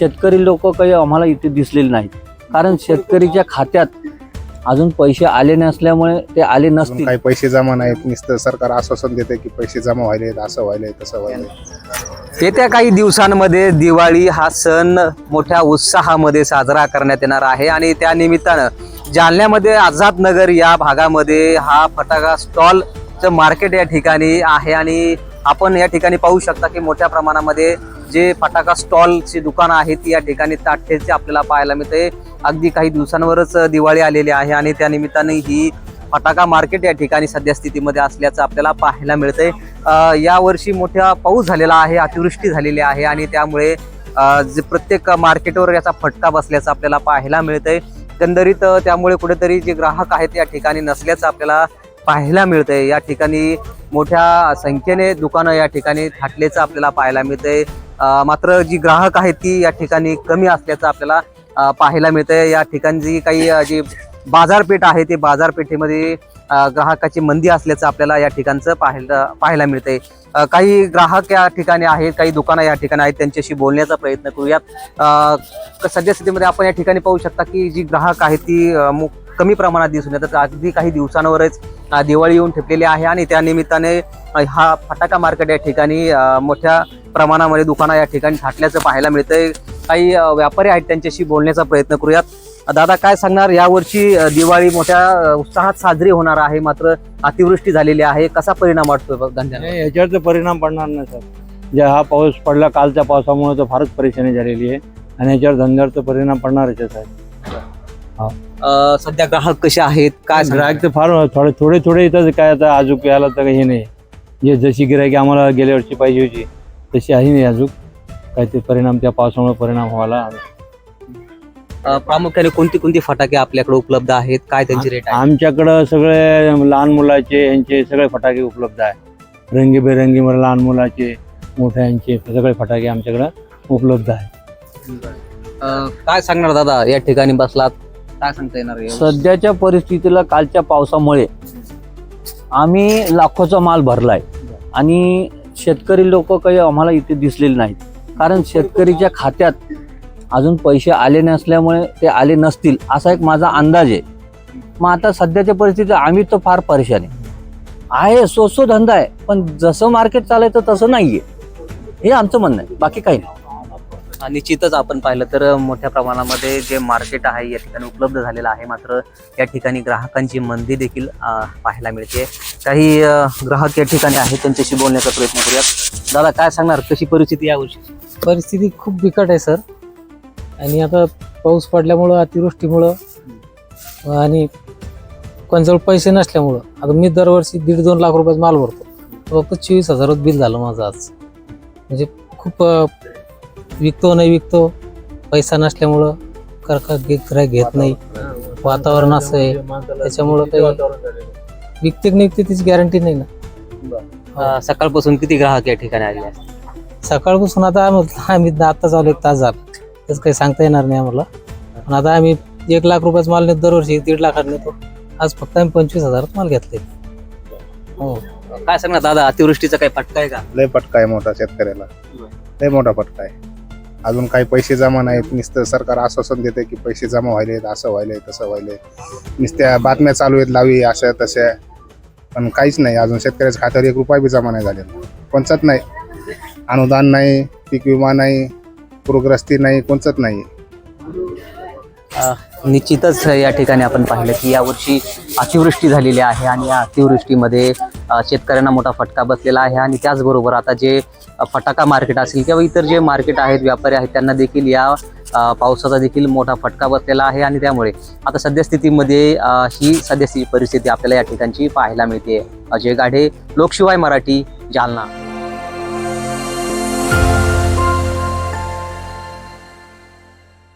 शेतकरी लोक काही आम्हाला इथे दिसलेले नाहीत. कारण शेतकरीच्या खात्यात अजून पैसे आले नसल्यामुळे ते आले नसतील. काही पैसे जमा नाहीत. नुसतं सरकार आश्वासन देते की पैसे जमा व्हायलेत असं व्हायलंय तसं व्हायलंय येत्या काही दिवसांमध्ये दिवाळी हा सण मोठ्या उत्साहामध्ये साजरा करण्यात येणार आहे आणि त्या निमित्तानं जालन्यामध्ये आझाद नगर या भागामध्ये हा फटाका स्टॉलचं मार्केट या ठिकाणी आहे आणि आपण या ठिकाणी पाहू शकता की मोठ्या प्रमाणामध्ये जे फटाका स्टॉलची दुकानं आहेत ती या ठिकाणी ताठेचे आपल्याला पाहायला मिळते. अगदी काही दिवसांवरच दिवाळी आलेली आहे आणि त्या निमित्ताने ही फटाका मार्केट या ठिकाणी सध्या स्थितीमध्ये असल्याचं आपल्याला पाहायला मिळतंय. यावर्षी मोठा पाऊस झालेला आहे अतिवृष्टी झालेली आहे आणि त्यामुळे जे प्रत्येक मार्केटवर याचा फटका बसल्याचं आपल्याला पाहायला मिळतंय. एकंदरीत त्यामुळे कुठेतरी जे ग्राहक आहेत या ठिकाणी नसल्याचं आपल्याला पाहायला मिळतंय. या ठिकाणी मोठ्या संख्येने दुकानं या ठिकाणी थाटल्याचं आपल्याला पाहायला मिळतंय. मात्र जी ग्राहक आहेत ती या ठिकाणी कमी असल्याचं आपल्याला पाहायला मिळतं या ठिकाणची जी काही जी बाजारपेठ आहे ते बाजारपेठेमध्ये ग्राहकाची मंदी असल्याचं आपल्याला या ठिकाणचं पाहायला पाहायला मिळतंय. काही ग्राहक या ठिकाणी आहेत काही दुकानं या ठिकाणी आहेत त्यांच्याशी बोलण्याचा प्रयत्न करूयात. सद्यस्थितीमध्ये आपण या ठिकाणी पाहू शकता की जी ग्राहक आहेत ती कमी प्रमाणात दिसून येतात. अगदी काही दिवसांवरच दिवाळी येऊन ठेपलेली आहे आणि त्या निमित्ताने हा फटाका मार्केट या ठिकाणी मोठ्या प्रमाणामध्ये दुकानं या ठिकाणी थाटल्याचं पाहायला मिळतंय. काही व्यापारी आहेत त्यांच्याशी बोलण्याचा प्रयत्न करूयात. दादा काय सांगणार? यावर्षी दिवाळी मोठ्या उत्साहात साजरी होणार आहे मात्र अतिवृष्टी झालेली आहे. कसा परिणाम वाटतोय धंद्याला? याच्यावर तर परिणाम पडणार नाही सर. जे हा पाऊस पडला कालच्या पावसामुळे तर फारच परेशानी झालेली आहे. आणि याच्यावर धंद्यावर तर परिणाम पडणारच आहे साहेब अ, सध्या ग्राहक कसे आहेत? काय? ग्राहक तर फार थोडे थोडे थोडे येतात काय आता अजूक यायला तर हे नाही. जे जशी गिरायकी आम्हाला गेल्या वर्षी पाहिजे होती तशी आहे नाही अजूक काय ते परिणाम त्या पावसामुळे परिणाम व्हायला अ, प्रामुख्याने कोणती कोणती फटाके आपल्याकडे उपलब्ध आहेत? काय त्यांची रेट आहे? आमच्याकडं सगळे लहान मुलाचे यांचे सगळे फटाके उपलब्ध आहे. रंगीबेरंगी मला लहान मुलाचे मोठ्यांचे सगळे फटाके आमच्याकडं उपलब्ध आहे. अ, काय सांगणार दादा? या ठिकाणी बसलात काय सांगता येणार? सध्याच्या परिस्थितीला कालच्या पावसामुळे आम्ही लाखोचा माल भरलाय. आणि शेतकरी लोक काही आम्हाला इथे दिसलेले नाहीत. कारण शेतकरीच्या खात्यात अजून पैसे आले नसल्यामुळे ते आले नसतील असा एक माझा अंदाज आहे. मग आता सध्याच्या परिस्थितीत आम्ही तर फार परेशान आहे. सो सो धंदा आहे पण जसं मार्केट चालायचं तसं नाही आहे हे आमचं म्हणणं आहे बाकी काही नाही. निश्चितच आपण पाहिलं तर मोठ्या प्रमाणामध्ये जे मार्केट आहे या ठिकाणी उपलब्ध झालेलं आहे. मात्र या ठिकाणी ग्राहकांची मंदी देखील पाहायला मिळते. काही ग्राहक या ठिकाणी आहेत त्यांच्याशी बोलण्याचा प्रयत्न करूयात. दादा काय सांगणार? कशी परिस्थिती यावर्षी? परिस्थिती खूप बिकट आहे सर. आणि आता पाऊस पडल्यामुळं अतिवृष्टीमुळं आणि कोणाजवळ पैसे नसल्यामुळं. आता मी दरवर्षी दीड दोन लाख रुपयाचा माल भरतो. फक्त चोवीस हजारात बिल झालं माझं आज. म्हणजे खूप विकतो नाही विकतो पैसा नसल्यामुळं करका गिराय घेत नाही. वातावरण असं आहे. त्याच्यामुळं काही विकते की नाही विकते त्याची गॅरंटी नाही ना. अ, सकाळपासून किती ग्राहक या ठिकाणी आले आहेत? सकाळपासून आता आम्ही आम्ही आता चालू एक तास झाला. त्याचं काही सांगता येणार नाही आम्हाला. पण आता आम्ही एक लाख रुपयाचा माल नेतो दरवर्षी दीड लाखात नेतो. आज फक्त आम्ही पंचवीस हजारात माल घेतले. हो. काय सांगणार दादा? अतिवृष्टीचा काही फटका आहे का? लय फटका आहे मोठा शेतकऱ्याला. लय मोठा फटका आहे. अजून काही पैसे जमा नाहीत. नुसतं सरकार आश्वासन देते की पैसे जमा व्हायलेत असं व्हायले तसं व्हायले नुसत्या बातम्या चालू आहेत लावी अशा तशा. पण काहीच नाही. अजून शेतकऱ्याच्या खात्यावर एक रुपया बी जमा नाही झालेला. कोणचंच नाही. अनुदान नाही पीक विमा नाही पूरग्रस्ती नाही कोणचंच नाही. निश्चितच या ठिकाणी आपण पाहिलं की यावर्षी अतिवृष्टी झालेली आहे आणि या अतिवृष्टीमध्ये शेतकऱ्यांना मोठा फटका बसलेला आहे आणि त्याचबरोबर आता जे फटाका मार्केट असेल किंवा इतर जे मार्केट आहेत व्यापारी आहेत त्यांना देखील या पावसाचा देखील मोठा फटका बसलेला आहे. आणि त्यामुळे आता सद्यस्थितीमध्ये ही सद्यस्थिती परिस्थिती आपल्याला या ठिकाणची पाहायला मिळते. अजय गाढे लोकशिवाय मराठी जालना.